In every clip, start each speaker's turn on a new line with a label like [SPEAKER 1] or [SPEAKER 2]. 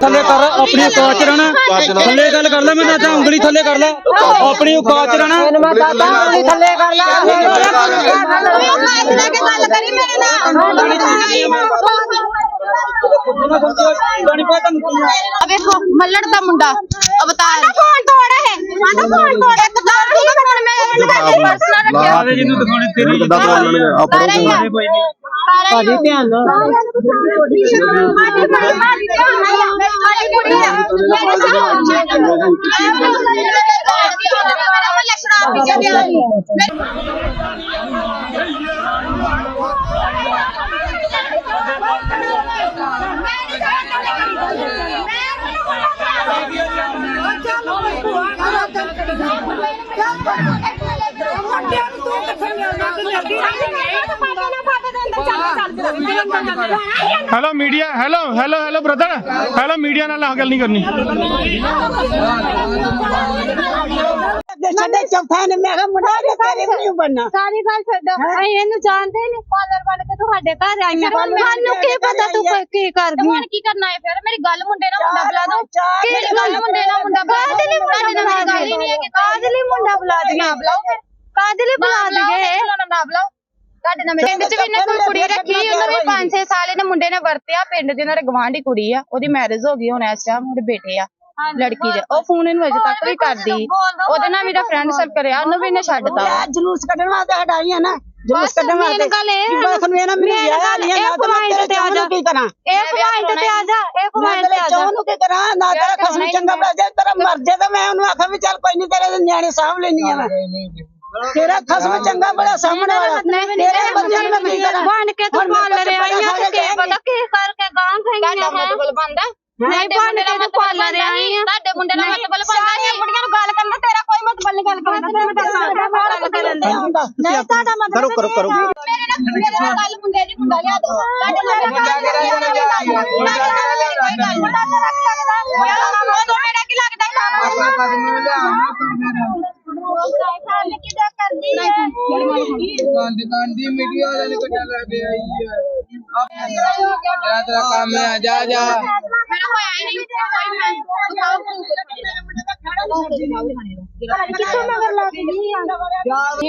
[SPEAKER 1] ਥੱਲੇ ਕਰ ਆਪਣੀ ਔਕਾਤ ਚ ਰਹਿਣਾ। ਥੱਲੇ ਗੱਲ ਕਰ ਲੈ ਮੈਂ ਤਾਂ ਉਂਗਲੀ ਥੱਲੇ ਕਰ ਲੈ। ਆਪਣੀ ਔਕਾਤ ਚ ਰਹਿਣਾ
[SPEAKER 2] ਮੈਂ ਦਾਦਾ ਉਂਗਲੀ ਥੱਲੇ ਕਰ ਲਾ।
[SPEAKER 3] ਲੈ। ਕੇ ਗੱਲ ਕਰੀ ਮੇਰੇ ਨਾਲ। ਵੇਖੋ ਮੱਲੜ ਦਾ ਮੁੰਡਾ ਅਵਤਾਰ। ਫੋਨ ਤੋੜ ਹੈ ਆਂਦਾ ਫੋਨ ਤੋੜ। ਇੱਕ ਤਾਰ ਦੀ ਫੋਨ ਮੈਂ ਇਹਨੂੰ ਪਰਸਨਲ ਰੱਖਿਆ।
[SPEAKER 1] ਆਵੇ ਜਿਹਨੂੰ ਦਿਖਾਉਣੇ ਤੇਰੀ ਕੋਈ ਨਹੀਂ।
[SPEAKER 3] ਧਿਆਨ ਨਾਲ ਸਾਡੀ ਬੜੀ ਮਾਰੀ ਧਿਆਨ ਨਾਲ ਸਾਡੀ ਕੁੜੀ ਆ ਮੇਰੇ ਸਾਹਮਣੇ ਮੇਰਾ ਮੱਲਾ ਸ਼ਰਾਬ ਪੀ ਕੇ ਗਿਆ
[SPEAKER 4] hello media hello hello hello brother hello media ਨਾਲ ਆ ਗੱਲ ਨਹੀਂ ਕਰਨੀ।
[SPEAKER 2] ਸਾਡੇ ਚੌਥਾ ਨੇ ਮੈਂ ਕਿਹਾ ਮੁੰਡਾ ਜੇ ਤੇਰੇ ਨਹੀਂ ਬਣਨਾ।
[SPEAKER 3] ਸਾਰੀ ਗੱਲ ਛੱਡੋ। ਅਸੀਂ ਇਹਨੂੰ ਜਾਣਦੇ ਨਹੀਂ ਪਾਰਲਰ ਬਣ ਕੇ ਤੁਹਾਡੇ ਘਰ ਆਈਆਂ ਸਾਨੂੰ ਕੀ ਪਤਾ ਤੂੰ ਕੀ- ਕੀ ਕਰਦੀ ਹੁਣ ਕੀ ਕਰਨਾ ਹੈ ਫਿਰ? ਮੇਰੀ ਗੱਲ ਮੁੰਡੇ ਨਾਲ ਮੁੰਡਾ ਬੁਲਾ ਦੋ। ਕਿਹੜੀ ਗੱਲ ਮੁੰਡੇ ਨਾਲ ਮੁੰਡਾ ਬੁਲਾ ਦੋ? ਲਈ ਮੁੰਡਾ ਬੁਲਾ ਗੱਲ ਹੀ ਨਹੀਂ ਹੈ ਕਿ ਕਾਹਦੇ ਲਈ ਮੁੰਡਾ ਬੁਲਾ ਦੇ ਨਾ ਬੁਲਾਓ ਫਿਰ। ਕਾਹਦੇ ਲਈ ਬੁਲਾ ਦਈਏ? ਨਾ ਬੁਲਾਓ। ਤੁਹਾਡੇ ਨਾਲ ਮੇਰੇ ਪਿੰਡ 'ਚ ਵੀ ਇਹਨੇ ਕੋਈ ਕੁੜੀ ਰੱਖੀ ਉਹਨੂੰ ਵੀ 5-6 ਸਾਲ ਇਹਨੇ ਮੁੰਡੇ ਨੇ ਵਰਤਿਆ ਪਿੰਡ ਦੇ ਨਾਲ ਗਵਾਂਢੀ ਕੁੜੀ ਆ ਉਹਦੀ ਮੈਰਿਜ ਹੋ ਗਈ ਹੁਣ ਇਸ ਟਾਈਮ ਉਹਦੇ ਬੇਟੇ ਆ ਲੜਕੀ ਦੇ। ਉਹ ਫੋਨ ਇਹਨੂੰ ਅਜੇ ਤੱਕ ਵੀ ਕਰਦੀ। ਉਹਦੇ ਨਾਲ ਮੇਰਾ ਫਰੈਂਡ ਸਰਕਲ ਆ ਉਹਨੂੰ ਵੀ ਇਹਨੇ ਛੱਡਤਾ।
[SPEAKER 2] ਜਲੂਸ ਕੱਢਣ ਵਾਸਤੇ ਹਟਾਈਆਂ ਨਾ ਜਲੂਸ ਕੱਢਣ ਵਾਸਤੇ।
[SPEAKER 3] ਗੱਲ ਇਹ
[SPEAKER 2] ਕਿ ਬਸ
[SPEAKER 3] main
[SPEAKER 2] ਵਿਆਹ
[SPEAKER 3] ਗੱਲ
[SPEAKER 2] ਨਹੀਂ
[SPEAKER 3] ਇਹ
[SPEAKER 2] ਨਾ ਤੇਰੇ
[SPEAKER 3] ਤੇ ਆ
[SPEAKER 2] ਚਾਹ
[SPEAKER 3] ਜਾ।
[SPEAKER 2] ਨੂੰ ਕੀ ਕਰਾਂ।
[SPEAKER 3] ਇਹ ਪੁਆਇੰਟ ਤੇ ਆ ਜਾ ਇਹ ਪੁਆਇੰਟ ਤੇ ਆ
[SPEAKER 2] ਚਾਹ
[SPEAKER 3] ਜਾ
[SPEAKER 2] ਨੂੰ ਕੀ ਕਰਾਂ ਨਾ ਤੇਰਾ ਖਸਮ ਚੰਗਾ। ਬੜਾ ਜੇ ਤੇਰਾ ਮਰ ਜੇ ਤਾਂ ਮੈਂ ਉਹਨੂੰ ਆਖਾਂ ਵੀ ਚੱਲ ਕੋਈ ਨਹੀਂ ਤੇਰੇ ਨਿਆਣੇ ਸਾਂਭ ਲੈਣੀ ਆ ਮੈਂ। ਤੇਰਾ ਖਸਮ ਚੰਗਾ ਬੜਾ ਸਾਹਮਣੇ ਵਾਲਾ। ਤੇਰੇ ਬੰਦਿਆਂ ਨੂੰ ਮੈਂ ਕੀ ਕਰਾਂ?
[SPEAKER 3] ਬਣ ਕੇ ਤੂੰ ਪਾਲ ਰਿਹਾ ਆਈਆਂ ਤੇ ਕੀ ਪਤਾ ਕੀ ਕਰਕੇ ਗਾਂ ਖਈਆਂ ਹੈ? ਮਤਲਬ ਬੰਦਾ ਨਹੀਂ ਬਣ ਕੇ ਤੂੰ ਪਾਲ ਰਿਹਾ ਆਈਆਂ ਤੁਹਾਡੇ ਮੁੰਡੇ ਨਾਲ ਮਤਲਬ ਬੰਦਾ ਨਹੀਂ। ਮੁੰਡਿਆਂ ਨੂੰ ਗੱਲ ਕਰਨਾ ਤੇਰਾ ਕੋਈ ਮਤਲਬ ਨਹੀਂ ਗੱਲ ਕਰਨਾ ਮੈਂ ਦੱਸਾਂ। ਗੱਲ ਕਰਨ। ਦੇ ਨਹੀਂ ਤੁਹਾਡਾ ਮਤਲਬ
[SPEAKER 5] ਕਰੋ ਕਰੋ। ਕਰੋ
[SPEAKER 3] ਮੇਰੇ ਨਾਲ ਮੇਰੇ ਨਾਲ ਗੱਲ ਮੁੰਡੇ ਦੀ ਮੁੰਡਾ ਲਿਆ। ਦੋ ਤੁਹਾਡੇ ਨਾਲ ਮੁੰਡਾ ਕਿਹੜਾ ਮੁੰਡਾ ਤੇਰਾ ਕੀ ਲੱਗਦਾ ਉਹ ਦੋ ਮੇਰਾ ਕੀ ਲੱਗਦਾ ਆਪਣਾ ਕਦਮ ਲਿਆ ਕਿਦਾਂ ਕਰਦੀ
[SPEAKER 6] ਤੇਰਾ ਤੇਰਾ ਕੰਮ ਹੈ ਜਾ ਜਾ
[SPEAKER 3] ਮੇਰਾ ਹੋਇਆ ਹੀ ਨਹੀਂ ਕੋਈ ਮੈਂ ਕਿੱਥੋਂ ਮਗਰ ਲੱਗ ਗਈ ਆ?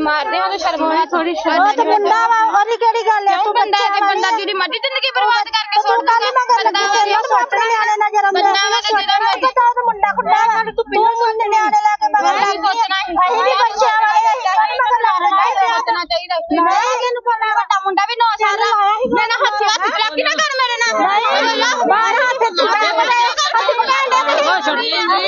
[SPEAKER 3] ਮਾਰਦੇ ਹਾਂ? ਤਾਂ ਸ਼ਰਮ ਆਇਆ ਥੋੜੀ ਸ਼ਰਮ ਉਹ ਤਾਂ ਬੰਦਾ ਵਾ ਉਹਦੀ ਕਿਹੜੀ ਗੱਲ ਹੈ ਤੂੰ ਬੰਦਾ ਤੇ ਬੰਦਾ ਜਿਹਦੀ ਮਰਜ਼ੀ ਜ਼ਿੰਦਗੀ ਬਰਬਾਦ ਕਰਕੇ ਸੁੱਟ ਦਿੰਦਾ ਬੰਦਾ ਵਾ ਤੇ ਆਪਣੇ ਨਿਆਣੇ ਨਾਲ ਜਰਮ ਬੰਦਾ ਵਾ ਤੇ ਜਿਹੜਾ ਮਰਜ਼ੀ ਤਾਂ ਮੁੰਡਾ ਕੁੱਟਾ ਵਾ। ਤੂੰ ਮੁੰਡੇ ਨਿਆਣੇ ਲੈ ਕੇ ਮਗਰ ਲੱਗ ਸੋਚਣਾ ਅਸੀਂ ਵੀ ਬੱਚਿਆਂ ਵਾਲੇ ਮਗਰ ਲਾ ਲੈਣਾ ਸੋਚਣਾ ਚਾਹੀਦਾ ਮੈਂ ਇਹਨੂੰ ਪਤਾ ਵੱਡਾ ਮੁੰਡਾ ਵੀ 9 ਸਾਲ ਦਾ ਮੈਂ ਨਾ ਹੱਥ ਹੱਥ ਬਲਾਕੀ ਨਾ ਕਰ ਮੇਰੇ ਨਾਲ ਬਾਹਰ ਹੱਥ ਚੁੱਕਿਆ ਬਲੇ ਹੱਥ ਪਕਾਂਡੇ ਤੇ ਉਹ ਛੜੀ ਫੜੀ ਤੇਰਾ ਫੋਨ ਕਰਾ ਹੱਥ ਲੈ ਲੈ ਆਪਣੇ ਵਾਲਾ ਪੈਂਦੇ ਹੱਥ ਪਾਣੇ